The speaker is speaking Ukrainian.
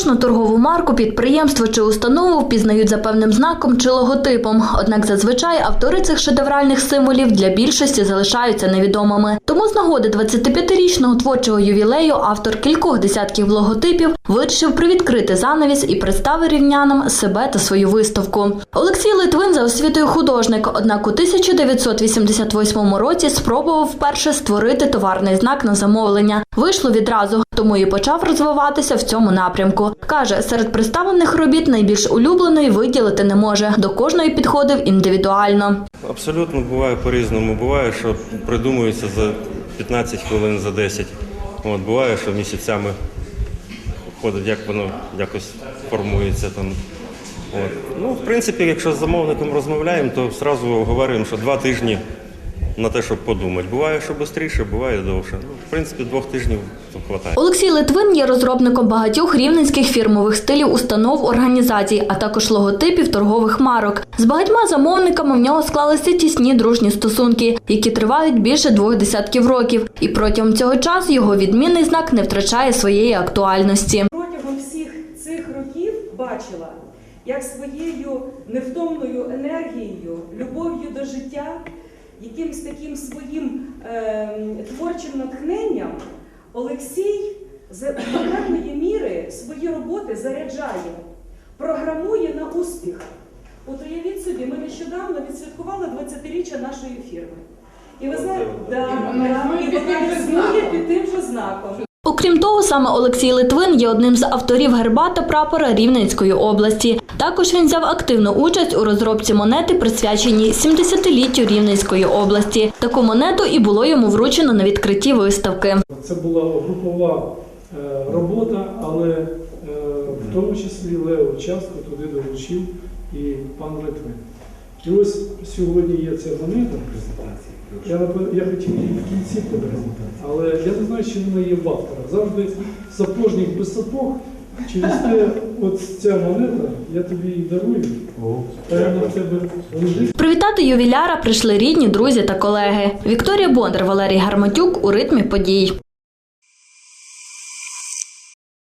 Кожну торгову марку, підприємство чи установу впізнають за певним знаком чи логотипом. Однак зазвичай автори цих шедевральних символів для більшості залишаються невідомими. Тому з нагоди 25-річного творчого ювілею автор кількох десятків логотипів вирішив привідкрити занавіс і представив рівнянам себе та свою виставку. Олексій Литвин за освітою художник, однак у 1988 році спробував вперше створити товарний знак на замовлення. Вийшло відразу, тому і почав розвиватися в цьому напрямку. Каже, серед представлених робіт найбільш улюбленої виділити не може. До кожної підходив індивідуально. Абсолютно буває по-різному. Буває, що придумується за 15 хвилин, за 10. От, буває, що місяцями ходить, як воно якось формується там. От. Ну, в принципі, якщо з замовником розмовляємо, то одразу говоримо, що два тижні на те, щоб подумати. Буває, що швидше, буває довше. Ну, в принципі, двох тижнів вистачає. Олексій Литвин є розробником багатьох рівненських фірмових стилів установ організацій, а також логотипів торгових марок. З багатьма замовниками в нього склалися тісні дружні стосунки, які тривають більше двох десятків років. І протягом цього часу його відмінний знак не втрачає своєї актуальності. Протягом всіх цих років бачила, як своєю невтомною енергією, любов'ю до життя, якимсь таким своїм е, творчим натхненням Олексій з певної міри свої роботи заряджає, програмує на успіх. От уявіть собі, ми нещодавно відсвяткували 20-річчя нашої фірми. І ви знаєте, да, да, і вона існує під тим же знаком. Окрім того, саме Олексій Литвин є одним з авторів герба та прапора Рівненської області. Також він взяв активну участь у розробці монети, присвяченій 70-літтю Рівненської області. Таку монету і було йому вручено на відкритті виставки. Це була групова е, робота, але е, в тому числі Лео часто туди долучив і пан Литвин. І ось сьогодні є ця монета. Я, я хотів її в кінці показати, але я не знаю, чи вона є в авторах. Завжди сапожник без сапог. Через те, от ця монета, я тобі її дарую. Привітати ювіляра прийшли рідні, друзі та колеги. Вікторія Бондар, Валерій Гарматюк у ритмі подій.